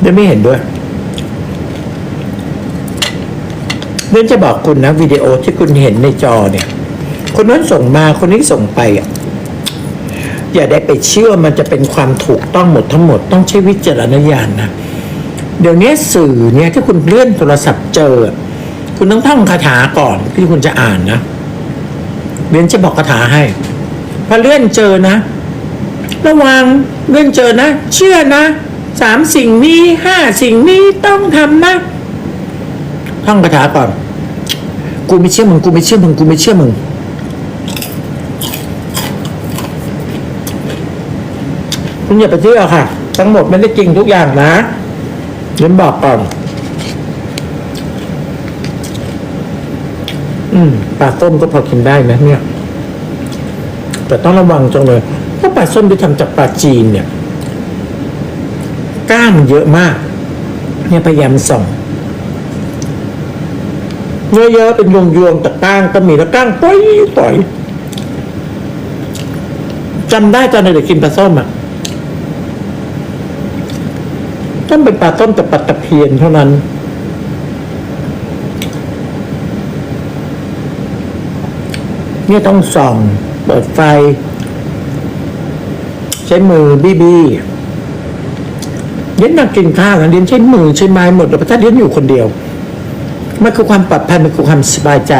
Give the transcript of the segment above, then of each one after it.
เดนไม่เห็นด้วยเดนจะบอกคุณนะวิดีโอที่คุณเห็นในจอเนี่ย คนนั้นส่งมาคนนี้ส่งไปอะอย่าได้ไปเชื่อมันจะเป็นความถูกต้องหมดทั้งหมดต้องใช้วิจารณญาณนะเดี๋ยวนี้สื่อเนี่ยที่คุณเลื่อนโทรศัพท์เจอ คุณต้องท่องคาถาก่อนที่คุณจะอ่านนะเรียนจะบอกคาถาให้พอเลื่อนเจอนะ ระวังเลื่อนเจอนะ เชื่อนะ สามสิ่งนี้ห้าสิ่งนี้ต้องทำนะท่องคาถาก่อน กูไม่เชื่อมึงกูไม่เชื่อมึงกูไม่เชื่อมึงคุณอย่าไปเชื่อค่ะ ทั้งหมดไม่ได้จริงทุกอย่างนะเดี๋ยวบอกก่อนอืมปลาต้มก็พอกินได้นะเนี่ย แต่ต้องระวังจังเลยเพราะปลาส้มที่ทำจากปลาจีนเนี่ย กล้ามเยอะมากเนี่ยพยายามส่องเยอะๆเป็นยวงๆแต่ก้างก็มีแล้วก้างป่อยปล่อยจำได้ตอนเด็กกินปลาส้มอะต้องเป็นปลาต้มกับปลาตะเพียนเท่านั้น เนี่ยต้องส่อง เปิดไฟ ใช้มือบี้บี้ เย็นนั่งกินข้าวนะเรียนใช้มือใช้ไม้หมดแต่ถ้าเรียนอยู่คนเดียวมันคือความปลอดภัยมันคือความสบายใจ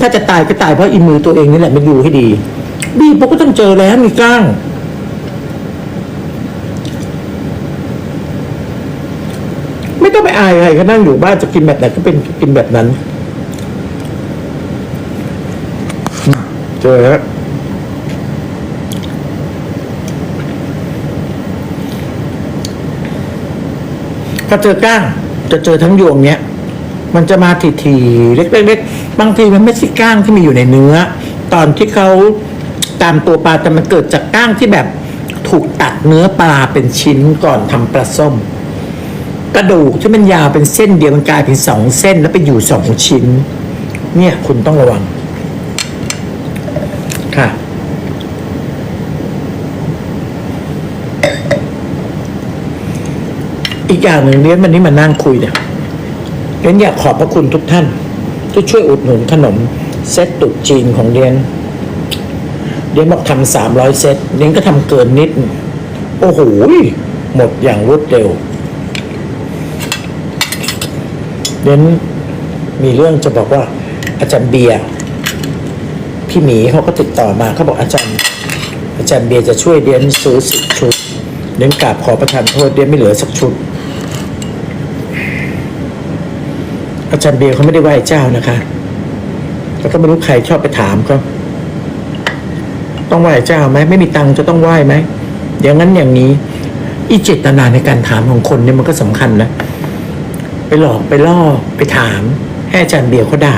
ถ้าจะตายก็ตายเพราะอีมือตัวเองนี่แหละมันอยู่ให้ดีบี้พวกก็ต้องเจอแล้วมีก้างไม่ต้องไปอายใครก็นั่งอยู่บ้านจะกินแบบไหนก็เป็นกินแบบนั้น เจอแล้ว เจอก้างจะเจอทั้งยวงเนี้ยมันจะมาทีๆเล็กๆบางทีมันไม่ใช่ก้างที่มีอยู่ในเนื้อ ตอนที่เขาตามตัวปลาแต่มันเกิดจากก้างที่แบบถูกตัดเนื้อปลาเป็นชิ้นก่อนทำปลาส้ม กระดูกที่มันยาวเป็นเส้นเดียวมันกลายเป็นสองเส้นแล้วไปอยู่สองชิ้น เนี่ยคุณต้องระวัง อีกอย่างหนึ่งเรียนวันนี้มานั่งคุยเนี่ยเรียนอยากขอบพระคุณทุกท่าน ที่ช่วยอุดหนุนขนมเซตตุกจีนของเรียนเรียนบอกทำสามร้อยเซตเรียนก็ทำเกินนิด โอ้โหหมดอย่างรวดเร็วเน้นมีเรื่องจะบอกว่า อาจารย์เบียร์พี่หมีเขาก็ติดต่อมาเขาบอกอาจารย์ อาจารย์เบียร์จะช่วยเดียนซื้อสิบชุดเดียนกราบขอประทานโทษเดียนไม่เหลือสักชุด อาจารย์เบียร์เขาไม่ได้ไหว้เจ้านะคะ แล้วก็ไม่รู้ใครชอบไปถามเขาต้องไหว้เจ้าไหมไม่มีตังค์จะต้องไหว้ไหมอย่างนั้นอย่างนี้ อีเจตนาในการถามของคนเนี่ยมันก็สำคัญนะไปหลอกไปล่อไปถามให้อาจารย์เบียร์เขาด่า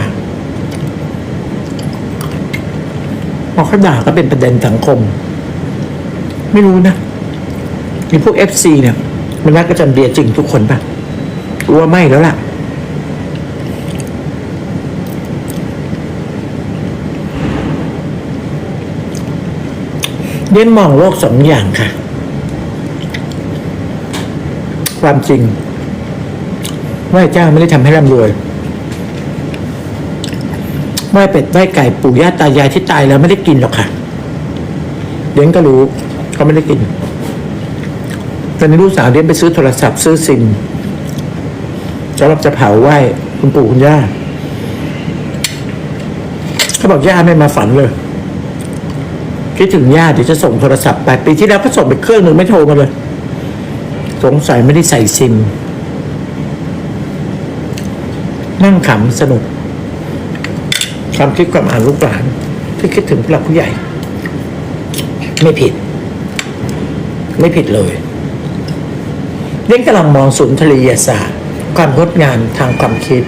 พอเขาด่าก็เป็นประเด็นสังคม ไม่รู้นะมีพวกเอฟซีเนี่ย มันรักอาจารย์เบียร์จริงทุกคนปะรู้ว่าไม่แล้วล่ะ เรียนมองโลกสองอย่างค่ะ ความจริงไหว้เจ้าไม่ได้ทำให้ร่ำรวยไหว้เป็ดไหว้ไก่ปู่ย่าตายายที่ตายแล้วไม่ได้กินหรอกค่ะเลี้ยงก็รู้เขาไม่ได้กินตอนนี้ลูกสาวเลี้ยงไปซื้อโทรศัพท์ซื้อซิมสำหรับจะเผาไหว้คุณปู่คุณย่าเขาบอกย่าไม่มาฝันเลย คิดถึงย่าเดี๋ยวจะส่งโทรศัพท์ไปปีที่แล้วก็ส่งไปเครื่องหนึ่งไม่โทรมาเลย สงสัยไม่ได้ใส่ซิม นั่งขำสนุกความคิดความอ่านลูกหลานที่คิดถึงผู้หลักผู้ใหญ่ ไม่ผิด ไม่ผิดเลยเล่นกำลังมองสุนทรียศาสตร์ ความงดงามทางความคิด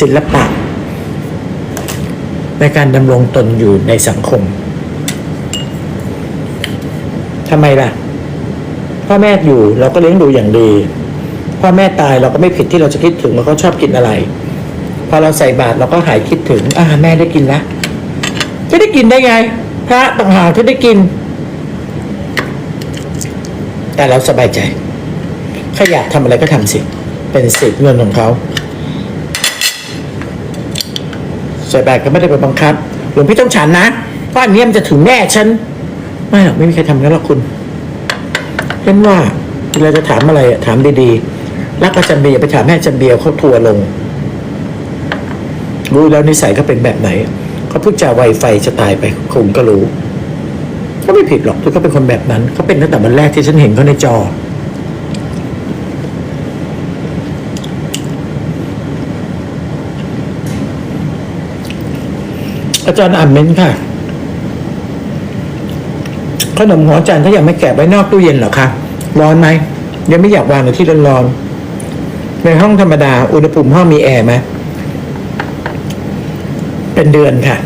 ศิลปะ ในการดำรงตนอยู่ในสังคม ทำไมล่ะ พ่อแม่อยู่เราก็เลี้ยงดูอย่างดี พ่อแม่ตายเราก็ไม่ผิดที่เราจะคิดถึงว่าเขาชอบกินอะไร พอเราใส่บาตรเราก็หายคิดถึงอ่าแม่ได้กินแล้วจะได้กินได้ไง พระต่างหากที่ได้กิน แต่เราสบายใจขอยากทำอะไรก็ทำสิ เป็นสิทธิ์เงินของเขาใส่แบกก็ไม่ได้ไปบังคับหลวงพี่ต้องฉันนะเพราะอันเนี้ยมันจะถึงแม่ฉัน ไม่หรอกไม่มีใครทำงั้นหรอกคุณเช่นว่าเวลาจะถามอะไรอะถามดีๆ รักอาจารย์เบียร์อย่าไปถามให้อาจารย์เบียร์เขาทัวร์ลง รู้แล้วนิสัยเขาเป็นแบบไหนเขาพูดจาไวไฟจะตายไปคงก็รู้ก็ไม่ผิดหรอกที่เขาเป็นคนแบบนั้นเขาเป็นตั้งแต่วันแรกที่ฉันเห็นเขาในจออาจารย์อ่านเม้นค่ะ ขนมของอาจารย์ถ้ายังไม่แกะไว้นอกตู้เย็นเหรอคะร้อนไหมยังไม่อยากวางในที่ร้อนๆในห้องธรรมดาอุณหภูมิห้องมีแอร์ไหมเป็นเดือนค่ะ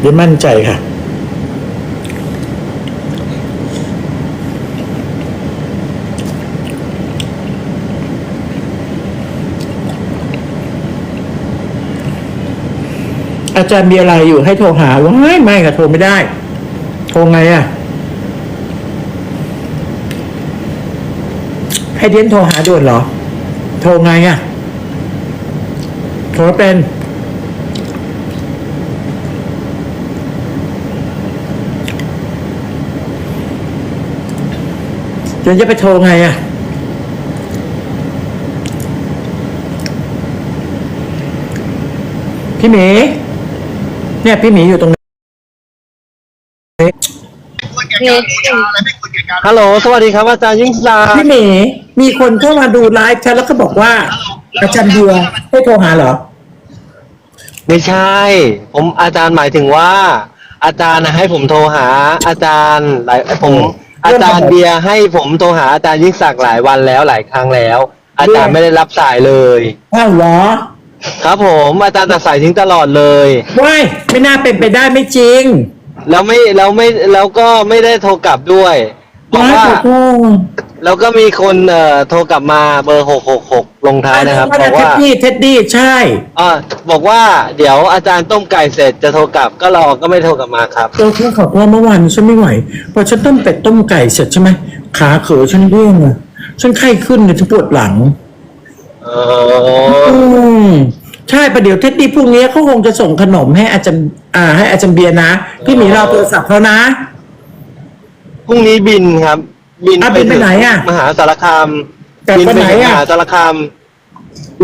เดี๋ยวมั่นใจค่ะอาจารย์มีอะไรอยู่ให้โทรหาว้ายไม่ค่ะโทรไม่ได้ โทรไงอะ ให้เดียนโทรหาด่วนเหรอ โทรไงอะโทรเป็น เดี๋ยวจะไปโทรไงอะพี่หมี เนี่ยพี่หมีอยู่ตรงนี้ฮัลโหล สวัสดีครับอาจารย์ยิ่งศักดิ์ พี่หมี มีคนเข้ามาดูไลฟ์ฉันแล้วก็บอกว่าอาจารย์เบียร์ให้โทรหาเหรอ ไม่ใช่ ผมอาจารย์หมายถึงว่า อาจารย์น่ะให้ผมโทรหา อาจารย์หลายผม อาจารย์เบียร์ให้ผมโทรหาอาจารย์ยิ่งศักดิ์หลายวันแล้วหลายครั้งแล้ว อาจารย์ไม่ได้รับสายเลยอ้าวเหรอ ครับ ผมอาจารย์ตัดสายทิ้งตลอดเลยว้ายไม่น่าเป็นไปได้ไม่จริง แล้วไม่แล้วไม่แล้วก็ไม่ได้โทรกลับด้วยบอกว้ายว่าขอโทษ แล้วก็มีคนเอ่อโทรกลับมาเบอร์หกหกหกลงท้ายนะครับอับอกเท็ดว่าดี้เท็ดดี้ใช่ อ่าบอกว่าเดี๋ยวอาจารย์ต้มไก่เสร็จจะโทรกลับก็รอก็ไม่โทรกลับมาครับ เออฉันขอโทษเมื่อวานฉันไม่ไหวพอฉันต้มเป็ดต้มไก่เสร็จใช่ไหมขาเขอฉันเด้งอะฉันไข้ขึ้นเลยฉันปวดหลังอ๋ออืมใช่ประเดี๋ยวเท็ดดี้พรุ่งนี้เขาคงจะส่งขนมให้อาจารย์อ่า ให้อาจารย์เบียร์นะพี่หมีรอโทรศัพท์เขานะ พรุ่งนี้บินครับ บินอะบินไปไหนอะ มหาสารคามกลับบิไปไปไหนถึงอะมหาสารคาม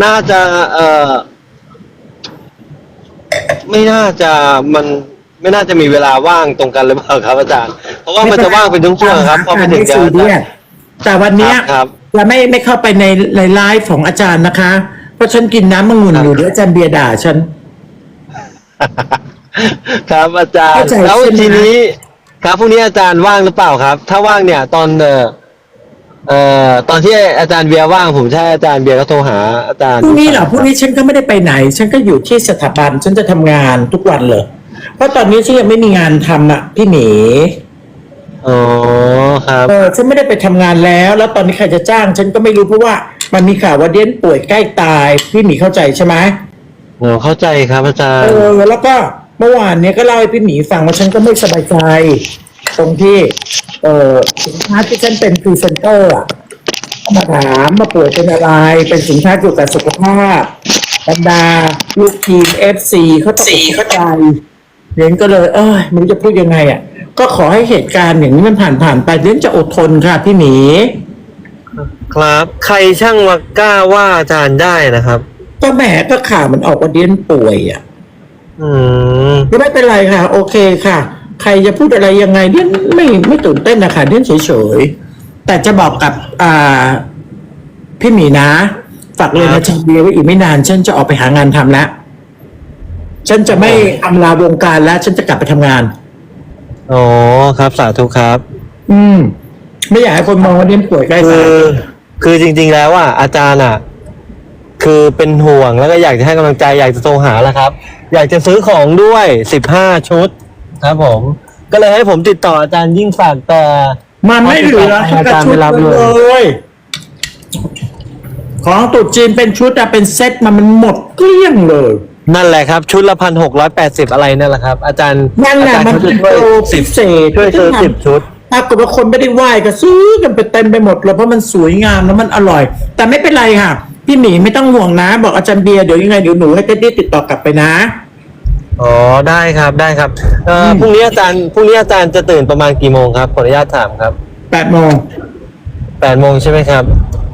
น่าจะเอ่อไม่น่าจะมันไม่น่าจะมีเวลาว่างตรงกันหรือเปล่าครับอาจารย์ เพราะว่ามันจะว่างเป็นช่วงๆครับพอไปถึงไม่เดี๋ยวซีอาเรียจารสย์แต่วันเนี้ยครับ จะไม่ไม่เข้าไปในในไลฟ์ของอาจารย์นะคะ เพราะฉันกินน้ำมะงุ่นครับอยู่เดี๋ยวอาจารย์เบียร์ด่าฉัน ครับอาจารย์ เข้าใจแล้วใช่ไหม ทีนี้ ครับพรุ่งนี้อาจารย์ว่างหรือเปล่าครับ ถ้าว่างเนี่ย ตอนเอ่อเอ่อตอนที่อาจารย์เบียร์ว่างผมใช่อาจารย์เบียร์ก็โทรหาอาจารย์พรุ่งนี้เหรอพรุ่งนี้ฉันก็ไม่ได้ไปไหน ฉันก็อยู่ที่สถาบันฉันจะทำงานทุกวันเลย เพราะตอนนี้ฉันยังไม่มีงานทำอะพี่หมีอ๋อครับ เออฉันไม่ได้ไปทำงานแล้ว แล้วตอนนี้ใครจะจ้าง ฉันก็ไม่รู้เพราะว่ามันมีข่าวว่าเดียนป่วยใกล้ตาย พี่หมีเข้าใจใช่ไหม เออเข้าใจครับอาจารเอย์อแล้วก็ เมื่อวานเนี้ยก็เล่าให้พี่หมีฟังว่าฉันก็ไม่สบายใจ ตรงที่ เออสินค้าที่ฉันเป็นพรีเซนเตอร์อะเขามาถามมาป่วยเป็นอะไร เป็นสินค้าเกี่ยวกับสุขภาพบรรดาลูกทีมเอฟซีเขาต้องเข้าใจเรนก็เลย เอ้ยไม่รู้จะพูดยังไงอะ ก็ขอให้เหตุการณ์อย่างนี้มันผ่านผ่านๆไปเรนจะอดทนค่ะพี่หมี ครับ ใครช่างมากล้าว่าอาจารย์ได้นะครับ ก็แหมก็ข่าวมันออกว่าเดียนป่วยอะ อืมไม่เป็นไรค่ะ โอเคค่ะ ใครจะพูดอะไรยังไงเดียนไม่ไม่ตื่นเต้นนะคะเดียนเฉยๆแต่จะบอกกับอ่าพี่หมีนะฝากเลยนะชันเบียร์ไว้อีกไม่นาน ฉันจะออกไปหางานทำแล้วฉันจะไม่อำลาวงการแล้ว ฉันจะกลับไปทำงานอ๋อครับ สาธุครับ อืม ไม่อยากให้คนมองว่าเดียนป่วยใกล้คืตาอยคือจริง ๆ แล้วอะอาจารย์อะ คือเป็นห่วงแล้วก็อยากจะให้กำลังใจอยากจะโทรหาแล้วครับ อยากจะซื้อของด้วยสิบห้าชุด ครับผม ก็เลยให้ผมติดต่ออาจารย์ยิ่งฝากแต่ มันไม่เหลืออาจารย์ไม่รับเลยเลยของตรุ๊จีนเป็นชุดอะเป็นเซ็ตมามันหมดเกลี้ยงเลย นั่นแหละครับ ชุดละพันหกร้อยแปดสิบอะไรนั่นแหละครับ อาจารย์นั่นแหละอาจารย์มันเขาจะเป็นช่วยโปรสิพิบเศษช่วยซื้อที่ทำสิบชุดปรากฏว่าคนไม่ได้ไหว้ก็ซื้อกันไปเต็มไปหมดเลยเพราะมันสวยงามแล้วมันอร่อย แต่ไม่เป็นไรค่ะ พี่หมีไม่ต้องห่วงนะ บอกอาจารย์เบียร์เดี๋ยวยังไงเดี๋ยวหนูให้เท็ดดี้ติดต่อกลับไปนะ อ๋อได้ครับได้ครับเอ่ออม พรุ่งนี้อาจารย์พรุ่งนี้อาจารย์จะตื่นประมาณกี่โมงครับขออนุญาตถามครับแปดโมงแปดโมงใช่ไหมครับ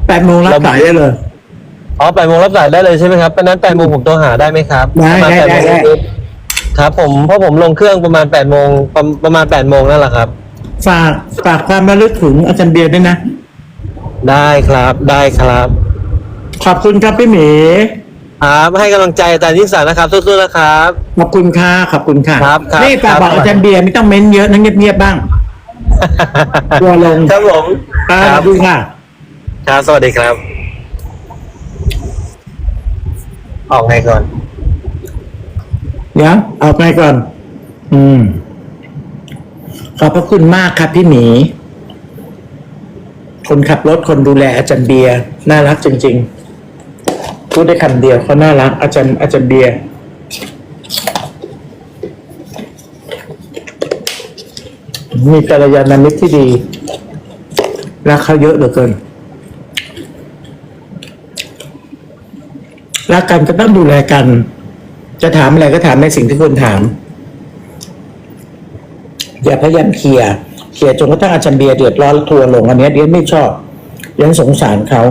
แปดโมงรับสายได้เลย อ๋อแปดโมงรับสายได้เลยใช่ไหมครับเพราะฉะนั้นแปดโมงผมโทรหาได้ไหมครับได้ประมาณได้แปดโมงได้ได้นิดๆครับผมเพราะผมลงเครื่องประมาณแปดโมงประประมาณแปดโมงนั่นแหละครับ ฝากฝากความระลึกถึงอาจารย์เบียร์ด้วยนะ ได้ครับได้ครับ ขอบคุณครับพี่หมีครับให้กำลังใจอาจารย์ยิ่งศักดิ์นะครับสู้ๆนะครับ ขอบคุณค่ะขอบคุณค่ะครับครับนี่ฝากครับบอกอาจารย์เบียร์ไม่ต้องเม้นเยอะนะเงียบๆบ้างทัวร์ลงครับผมอ่าคขรัอบบคุณค่ะ ครับสวัสดีครับ ออกไงก่อน เดี๋ยวเอาไปก่อน อืม ขอบพระคุณมากครับพี่หมี คนขับรถคนดูแลอาจารย์เบียร์น่ารักจริง ๆ พูดได้คำเดียวเขาน่ารัก อาจารย์อาจารย์เบียร์มีกัลยาณมิตรที่ดีรักเขาเยอะเหลือเกินรักกันก็ต้องดูแลกัน จะถามอะไรก็ถามในสิ่งที่ควรถาม อย่าพยายามเคลียร์เคลียร์จนกระทั่งอาจารย์เบียร์เดือดร้อนทัวร์ลงอันนี้เดียนไม่ชอบเดียนสงสารเขา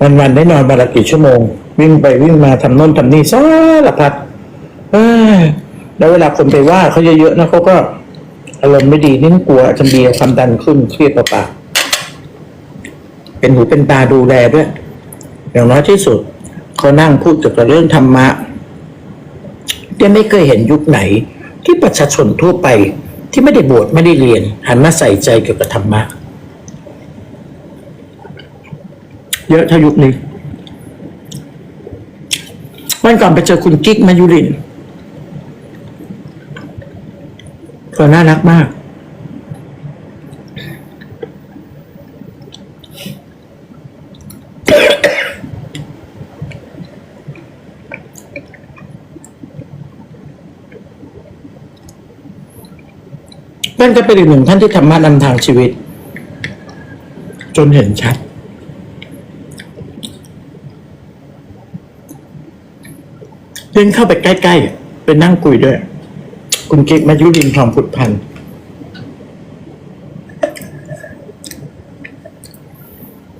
วันๆได้นอนวันละกี่ชั่วโมง วิ่งไปวิ่งมาทำโน่นทำนี่สารพัดแล้วเวลาคนไปว่าเขาเยอะๆนะเขาก็อารมณ์ไม่ดีนิ่งกลัวจารย์เบียร์ความดันขึ้นเครียดเปล่าๆเป็นหูเป็นตาดูแลด้วย อย่างน้อยที่สุดเขานั่งพูดเกี่ยวกับเรื่องธรรมะเดียนไม่เคยเห็นยุคไหน ที่ประชาชนทั่วไปที่ไม่ได้บวชไม่ได้เรียนหันมาใส่ใจเกี่ยวกับธรรมะ เยอะเท่ายุคนี้วันก่อนไปเจอคุณกิ๊กมายุรินก็น่ารักมาก นั่นก็เป็นอีกหนึ่งท่านที่ธรรมะนำทางชีวิต จนเห็นชัด เดิ นเข้าไปใกล้ๆอะไปนั่งคุยด้วย คุณเก๊กมายุรินทร์ทองพุทธพันธ์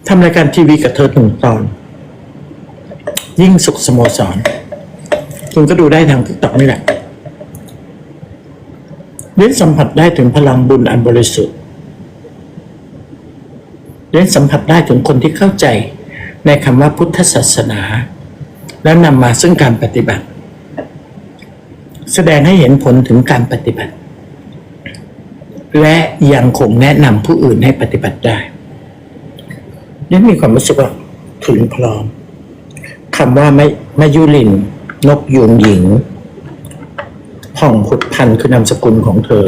ทำรายการทีวีกับเธอหนึ่งตอน ยิ่งสุขสโมสร คุณก็ดูได้ทางทิกตอกนี่แหละเรียนสัมผัสได้ถึงพลังบุญอันบริสุทธิ์เรียนสัมผัสได้ถึงคนที่เข้าใจในคำว่าพุทธศาสนา แล้วนำมาซึ่งการปฏิบัติ แสดงให้เห็นผลถึงการปฏิบัติ และยังคงแนะนำผู้อื่นให้ปฏิบัติได้นี่มีความรู้สึกว่าถึงพร้อมคำว่าไม่ไมายุลิน นกยูงหญิงผ่องผุดพันคือนามสกุลของเธอ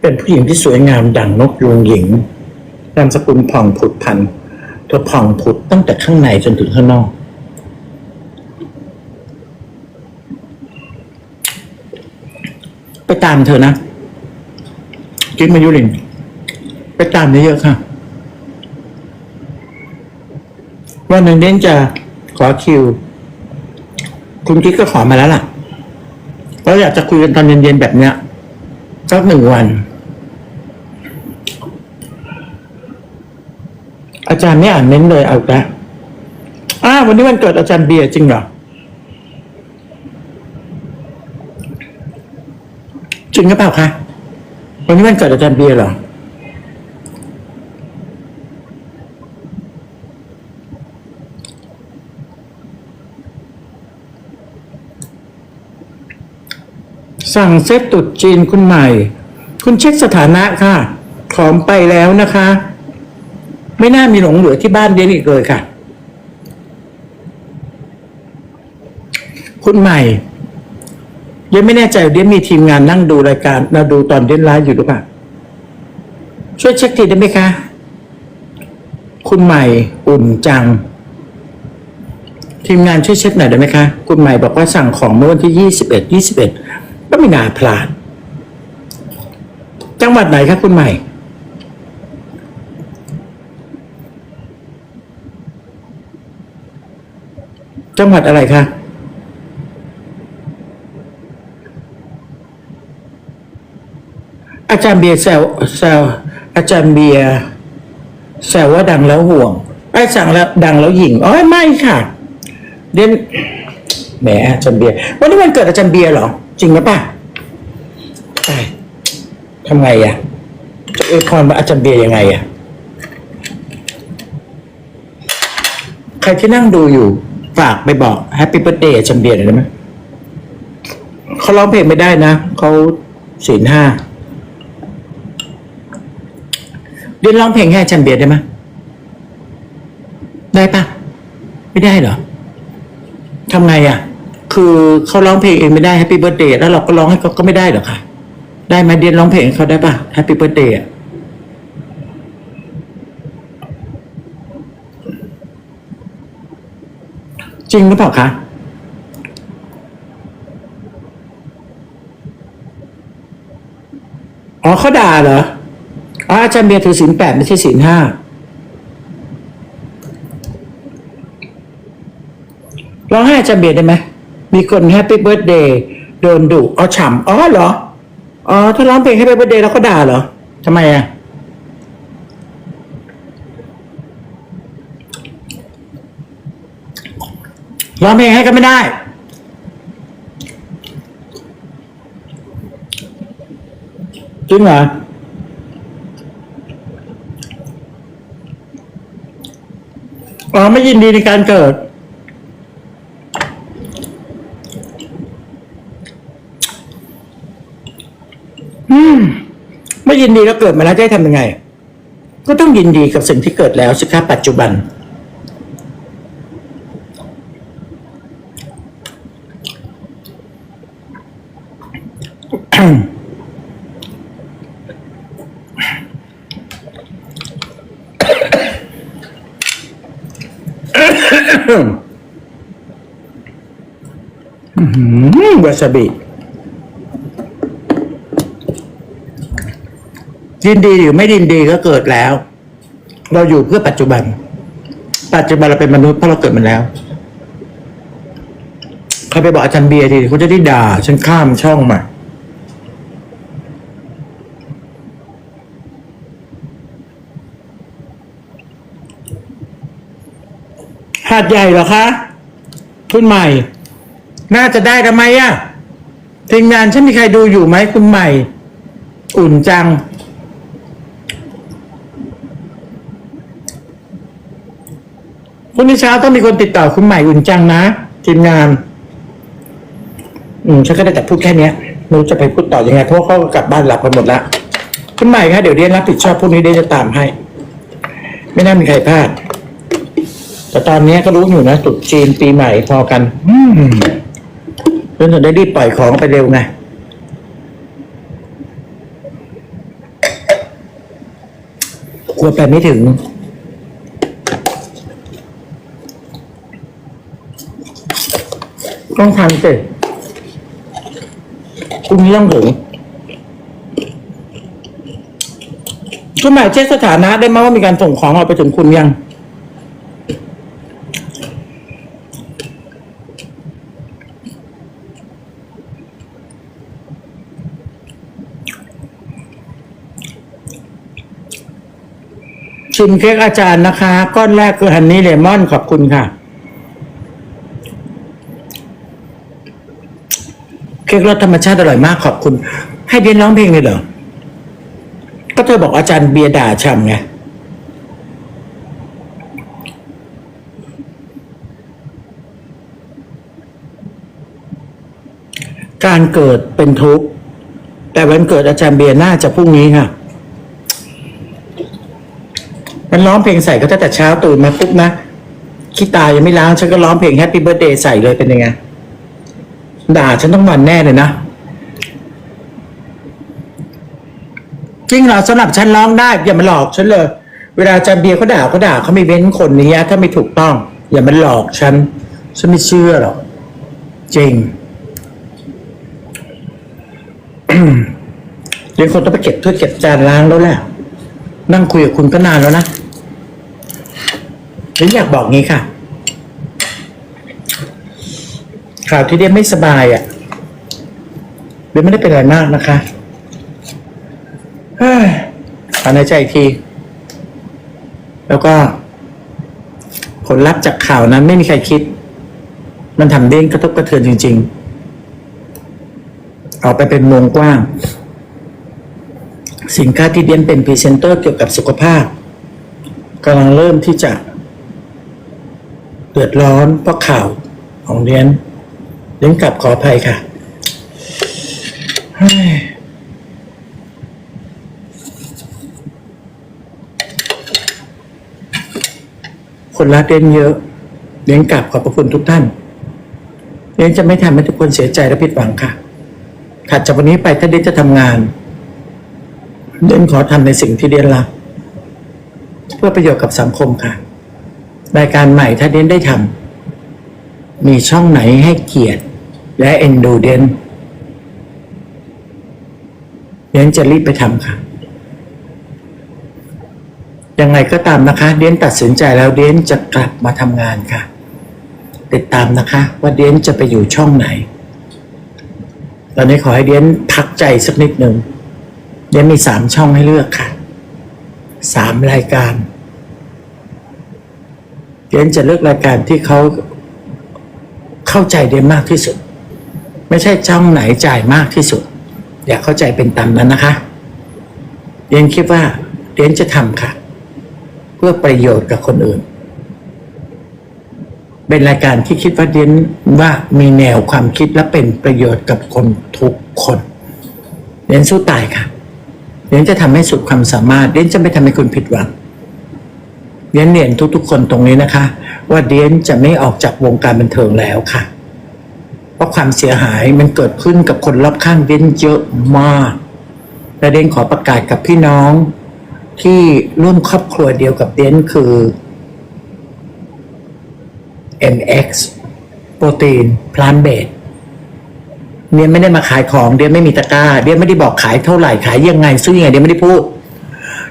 เป็นผู้หญิงที่สวยงามดังนกยูงหญิงนามสกุลผ่องผุดพันเธอผ่องผุดตั้งแต่ข้างในจนถึงข้างนอก ไปตามเธอนะกิ๊กมายุรินไปตามเยอะๆค่ะ วันหนึ่งเด่นจะขอคิว คุณกิ๊กก็ขอมาแล้วล่ะเราอยากจะคุยกันตอนเย็นๆแบบเนี้ยสักหนึ่งวัน อาจารย์ไม่อ่านเน้นเลยเอาละอ้าววันนี้วันเกิดอาจารย์เบียร์จริงเหรอ จริงหรือเปล่าคะวันนี้วันเกิดอาจารย์เบียร์เหรอสั่งเซตตุดจีนคุณใหม่ คุณเช็คสถานะค่ะ ของไปแล้วนะคะ ไม่น่ามีหลงเหลือที่บ้านเดนอีกเลยค่ะ คุณใหม่ ดียนไม่แน่ใจเดียนมีทีมงานนั่งดูรายการมาดูตอนเดียนไลฟ์อยู่หรือเปล่าช่วยเช็คทีได้ไหมคะ คุณใหม่อุ่นจัง ทีมงานช่วยเช็คหน่อยได้ไหมคะ คุณใหม่บอกว่าสั่งของเมื่อวันที่ยี่สิบเอ็ดยี่สิบเอ็ดก็ไม่น่าพลาด จังหวัดไหนครับคุณใหม่จังหวัดอะไรคะ อาจารย์เบียร์แซวแซวอาจารย์เบียร์แซวว่าดังแล้วห่วงไอ้สั่งแล้วดังแล้วหยิ่งอ๋อไม่ค่ะ เดนแหมอาจารย์เบียร์วันนี้วันเกิดอาจารย์เบียร์เหรอ จริงหรือเปล่าทำไงอะจะอวยพรมาอาจารย์เบียร์ยังไงอะใครที่นั่งดูอยู่ ฝากไปบอกแฮปปี้เบิร์ดเดย์อาจารย์เบียร์หน่อยได้ไหมเขาร้องเพลงไม่ได้นะเขาศีลห้า เรียนร้องเพลงให้อาจารย์เบียร์ได้ไหมได้ปะไม่ได้เหรอทำไงอะคือเขาร้องเพลงเองไม่ได้แฮปปี้เบิร์ดเดย์แล้วเราก็ร้องให้เขาก็ไม่ได้เหรอคะได้ไหมเดียนร้องเพลงให้เขาได้ปะ Happy Birthday อะจริงหรือเปล่าคะอ๋อเขาด่าเหรอ อาจารย์เบียร์ถือศีลแปดไม่ใช่ศีลห้าร้องให้อาจารย์เบียร์ได้ไหมมีคนแฮปปี้เบิร์ดเดย์โดนดุอ๋อฉ่ำอ๋อเหรออ๋อถ้าร้องเพลงให้ไปเบอร์เดย์แล้วก็ด่าเหรอทำไมอะร้องเพลงให้ก็ไม่ได้จริงเหรอ อ๋อไม่ยินดีในการเกิดไม่ยินดีแล้วเกิดมาแล้วจะให้ทำยังไง ก็ต้องยินดีกับสิ่งที่เกิดแล้วสิครับปัจจุบันอื้อ วาซาบิยินดีหรือไม่ยินดีก็เกิดแล้ว เราอยู่เพื่อปัจจุบัน ปัจจุบันเราเป็นมนุษย์เพราะเราเกิดมาแล้วใครไปบอกอาจารย์เบียร์ทีเขาจะได้ด่าฉันข้ามช่องมา หาดใหญ่เหรอคะทุนใหม่ น่าจะได้ทำไมอะทีมงานฉันมีใครดูอยู่ไหมคุณใหม่ อุ่นจังพรุ่งนี้เช้าต้องมีคนติดต่อคุณใหม่อุ่นจังนะทีมงาน อืมฉันก็ได้แต่พูดแค่เนี้ยไม่รู้จะไปพูดต่อยังไงเพราะว่าเขาก็กลับบ้านหลับกันหมดละคุณใหม่คะเดี๋ยวเรียนรับผิดชอบพวกนี้เรียนจะตามให้ ไม่น่ามีใครพลาด แต่ตอนนี้ก็รู้อยู่นะตรุษจีนปีใหม่พอกัน อืมเพื่อนจะได้รีบปล่อยของไปเร็วไงกลัวไปไม่ถึง ต้องทันสิพรุ่งนี้ต้องถึงคุณหมายเช็คสถานะได้ไหมว่ามีการส่งของออกไปถึงคุณยัง ชิมเค้กอาจารย์นะคะ ก้อนแรกคือฮันนี่เลมอนขอบคุณค่ะ เค้กรสธรรมชาติอร่อยมากขอบคุณ ให้เบียนร้องเพลงเลยเหรอ ก็เธอบอกอาจารย์เบียร์ด่าช่ำไงการเกิดเป็นทุกข์แต่วันเกิดอาจารย์เบียร์น่าจะพรุ่งนี้ค่ะ มันร้องเพลงใส่ก็ตั้งแต่เช้าตื่นมาปุ๊บนะขี้ตายังไม่ล้างฉันก็ร้องเพลงแฮปปี้เบิร์ดเดย์ใส่เลยเป็นยังไงด่าฉันต้องวันแน่เลยนะ จริงเหรอสำหรับฉันร้องได้ อย่ามาหลอกฉันเลย เวลาจารย์เบียร์เขาด่าเขาด่าเขาไม่เว้นคนนี้ถ้าไม่ถูกต้อง อย่ามาหลอกฉัน ฉันไม่เชื่อหรอกจริงเดี๋ยวคนต้องไปเก็บถ้วยเก็บจานล้างแล้วแหละนั่งคุยกับคุณก็นานแล้วนะ เดี๋ยวอยากบอกงี้ค่ะข่าวที่เดียไม่สบายอะ่ะเดียไม่ได้เป็นอะไรมากนะคะเฮ้ยถอนหายใจอีกที แล้วก็ ผลลัพธ์จากข่าวนั้นไม่มีใครคิด มันทำเด้งกระทบกระเทือนจริง ๆ ออกไปเป็นวงกว้าง สินค้าที่เดียนเป็นพรีเซนเตอร์เกี่ยวกับสุขภาพกำลังเริ่มที่จะ เดือดร้อนเพราะข่าวของเดียนเดียนกลับขออภัยค่ะคนรักเดียนเยอะเดียนกลับขอบพระคุณทุกท่านเดียนจะไม่ทำให้ทุกคนเสียใจและผิดหวังค่ะถัดจากวันนี้ไปถ้าเดียนจะทำงานเดียนขอทำในสิ่งที่เดียนรักเพื่อประโยชน์กับสังคมค่ะ รายการใหม่ถ้าเดนได้ทำมีช่องไหนให้เกียรติ และเอ็นดูเดนเดนจะรีบไปทำค่ะยังไงก็ตามนะคะ เดนตัดสินใจแล้วเดนจะกลับมาทำงานค่ะ ติดตามนะคะ ว่าเดนจะไปอยู่ช่องไหน ตอนนี้ขอให้เดนพักใจสักนิดหนึ่งเดนมีสามช่องให้เลือกค่ะสามรายการ เดียนจะเลือกรายการที่เขาเข้าใจเดียนมากที่สุด ไม่ใช่ช่องไหนจ่ายมากที่สุด อย่าเข้าใจเป็นตามนั้นนะคะเดียนคิดว่าเดียนจะทำค่ะ เพื่อประโยชน์กับคนอื่น เป็นรายการที่คิดว่าเดียนว่ามีแนวความคิดและเป็นประโยชน์กับคนทุกคนเดียนสู้ตายค่ะเดียนจะทำให้สุดความสามารถเดียนจะไม่ทำให้คุณผิดหวัง เดียนเรียนทุกๆ คนตรงนี้นะคะ ว่าเดียนจะไม่ออกจากวงการบันเทิงแล้วค่ะ เพราะความเสียหายมันเกิดขึ้นกับคนรอบข้างเดียนเยอะมากและเดียนขอประกาศกับพี่น้อง ที่ร่วมครอบครัวเดียวกับเดียนคือ MX โปรตีนพลานเบดเดียนไม่ได้มาขายของเดียนไม่มีตะกร้าเดียนไม่ได้บอกขายเท่าไหร่ขายยังไงซื้อยังไงเดียนไม่ได้พูด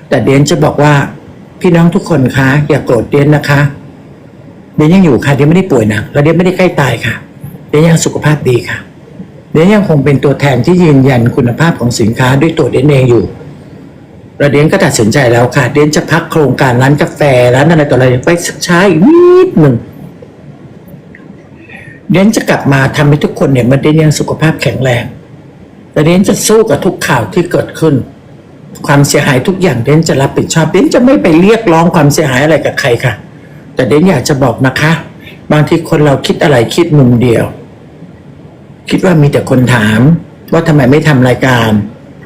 แต่เดียนจะบอกว่า พี่น้องทุกคนคะอย่าโกรธเดียนนะคะ เดียนยังอยู่ค่ะเดียนไม่ได้ป่วยหนักและเดียนไม่ได้ใกล้ตายค่ะ เดียนยังสุขภาพดีค่ะ เดียนยังคงเป็นตัวแทนที่ยืนยันคุณภาพของสินค้าด้วยตัวเดียนเองอยู่แล้วเดียนก็ตัดสินใจแล้วค่ะ เดียนจะพักโครงการร้านกาแฟร้านอะไรต่ออะไรไปสักช้าอีกนิดหนึ่งเดนจะกลับมาทำให้ทุกคนเนี่ยมันเดนยังสุขภาพแข็งแรงแต่เดนจะสู้กับทุกข่าวที่เกิดขึ้น ความเสียหายทุกอย่างเดนจะรับผิดชอบเดนจะไม่ไปเรียกร้องความเสียหายอะไรกับใครค่ะ แต่เดนอยากจะบอกนะคะ บางทีคนเราคิดอะไรคิดมุมเดียว คิดว่ามีแต่คนถาม ว่าทำไมไม่ทำรายการ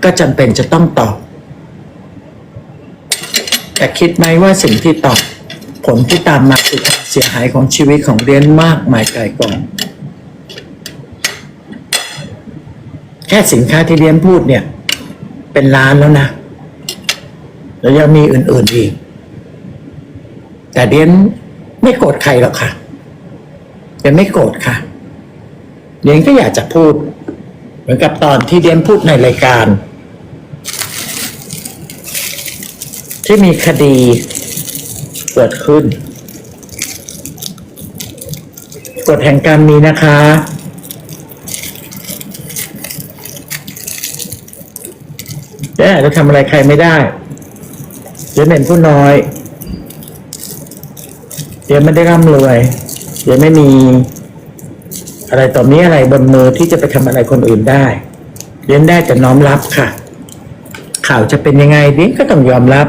ก็จำเป็นจะต้องตอบแต่คิดไหมว่าสิ่งที่ตอบผลที่ตามมาคือความเสียหายของชีวิตของเรียนมากมายไกลกองแค่สินค้าที่เรียนพูดเนี่ย เป็นล้านแล้วนะ แล้วยังมีอื่น ๆอีก แต่เรียนไม่โกรธใครหรอกค่ะเรียนไม่โกรธค่ะเรียนก็อยากจะพูด เหมือนกับตอนที่เรียนพูดในรายการ ที่มีคดีเกิดขึ้นกฎแห่งกรรมมีนะคะเดี๋ยวอาจจะทำอะไรใครไม่ได้ เดียวเป็นผู้น้อยเดียวไม่ได้ร่ำรวยเดียวไม่มีอะไรต่อมีอะไรบนมือที่จะไปทำอะไรคนอื่นได้เรียนได้แต่น้อมรับค่ะ ข่าวจะเป็นยังไงเรียนก็ต้องยอมรับ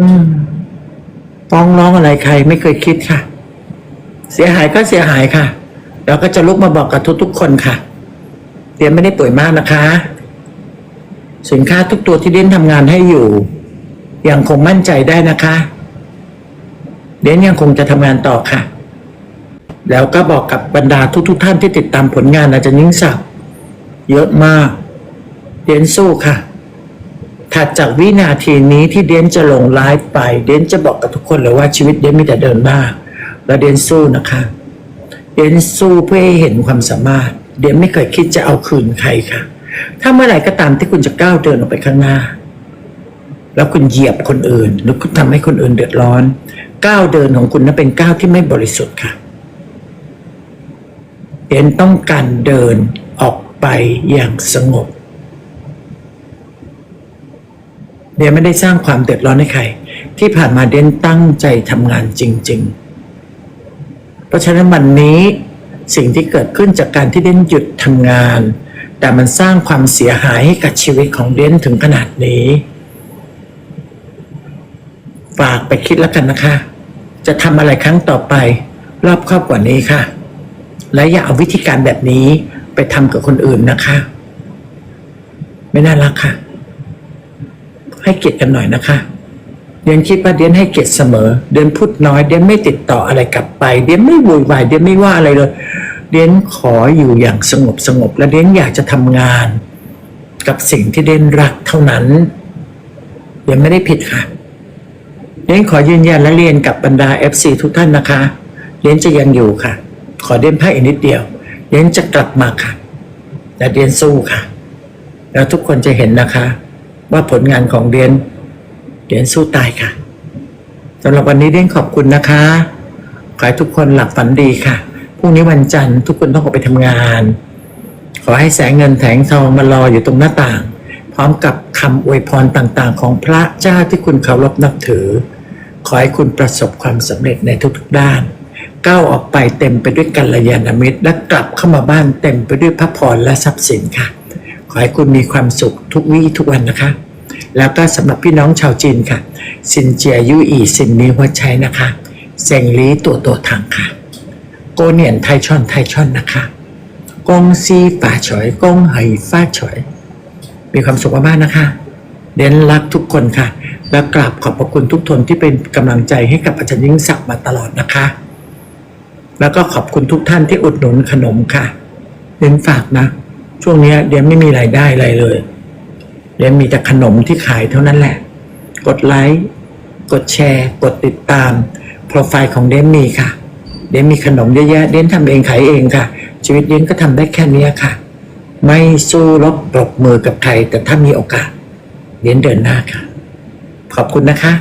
อืมฟ้องร้องอะไรใครไม่เคยคิดค่ะ เสียหายก็เสียหายค่ะ เราก็จะลุกมาบอกกับทุกๆคนค่ะเดียนไม่ได้ป่วยมากนะคะ สินค้าทุกตัวที่เดียนทำงานให้อยู่ ยังคงมั่นใจได้นะคะเดนยังคงจะทำงานต่อค่ะ แล้วก็บอกกับบรรดาทุกๆท่านที่ติดตามผลงานอาจารย์ยิ่งศักดิ์เยอะมากเดนสู้ค่ะถัดจากวินาทีนี้ที่เดนจะลงไลฟ์ไป เดนจะบอกกับทุกคนเลยว่าชีวิตเดนมีแต่เดินหน้าและเดนสู้นะคะ เดนสู้เพื่อให้เห็นความสามารถ เดนไม่เคยคิดจะเอาคืนใครค่ะ ถ้าเมื่อไหร่ก็ตามที่คุณจะก้าวเดินออกไปข้างหน้า แล้วคุณเหยียบคนอื่น หรือคุณทำให้คนอื่นเดือดร้อน ก้าวเดินของคุณนั้นเป็นก้าวที่ไม่บริสุทธิ์ค่ะเอ็นต้องการเดินออกไปอย่างสงบเดนไม่ได้สร้างความเดือดร้อนให้ใคร ที่ผ่านมาเดนตั้งใจทำงานจริง ๆ เพราะฉะนั้นวันนี้สิ่งที่เกิดขึ้นจากการที่เดนหยุดทำงาน แต่มันสร้างความเสียหายให้กับชีวิตของเดนถึงขนาดนี้ ฝากไปคิดแล้วกันนะคะ จะทำอะไรครั้งต่อไป รอบครอบกว่านี้ค่ะ และอย่าเอาวิธีการแบบนี้ไปทำกับคนอื่นนะคะ ไม่น่ารักค่ะ ให้เกียรติกันหน่อยนะคะ เดียนคิดว่าเดียนให้เกียรติเสมอ เดียนพูดน้อยเดียนไม่ติดต่ออะไรกลับไป เดียนไม่โวยวายเดียนไม่ว่าอะไรเลย เดียนขออยู่อย่างสงบสงบและเดียนอยากจะทำงาน กับสิ่งที่เดียนรักเท่านั้นเดียนไม่ได้ผิดค่ะ เดียนขอยืนยันและเรียนกับบรรดา FC ทุกท่านนะคะเดียนจะยังอยู่ค่ะ ขอเดียนพักอีกนิดเดียวเดียนจะกลับมาค่ะและเดียนสู้ค่ะ แล้วทุกคนจะเห็นนะคะ ว่าผลงานของเดียนเดียนสู้ตายค่ะสำหรับวันนี้เดียนขอบคุณนะคะขอให้ทุกคนหลับฝันดีค่ะพรุ่งนี้วันจันทร์ทุกคนต้องออกไปทำงาน ขอให้แสงเงินแสงทองมารออยู่ตรงหน้าต่าง พร้อมกับคำอวยพรต่างๆ ของพระเจ้าที่คุณเคารพนับถือ ขอให้คุณประสบความสำเร็จในทุกๆด้าน ก้าวออกไปเต็มไปด้วยกัลยาณมิตร และกลับเข้ามาบ้านเต็มไปด้วยพระพรและทรัพย์สินค่ะ ขอให้คุณมีความสุขทุกวี่ทุกวันนะคะ แล้วก็สำหรับพี่น้องชาวจีนค่ะซินเจียยูอีซินมีหัวใจนะคะเซงลีตัวตัวทางค่ะ โกเนียนไทช่อนไทช่อนนะคะกงซีป่าฉอยกงไหฟ้าฉอย มีความสุขมากๆนะคะเดนรักทุกคนค่ะ และกราบขอบพระคุณทุกทนที่เป็นกำลังใจให้กับอาจารย์ยิ่งศักดิ์มาตลอดนะคะ แล้วก็ขอบคุณทุกท่านที่อุดหนุนขนมค่ะเดนฝากนะ ช่วงนี้เดนไม่มีรายได้อะไรเลยเดนมีแต่ขนมที่ขายเท่านั้นแหละ กดไลค์กดแชร์ กดติดตาม โปรไฟล์ของเดนมีค่ะ เดนมีขนมเยอะแยะเดนทำเองขายเองค่ะ ชีวิตเดนก็ทำได้แค่นี้ค่ะ ไม่สู้รบปรบมือกับใคร แต่ถ้ามีโอกาสเดนเดินหน้าค่ะ ขอบคุณนะคะ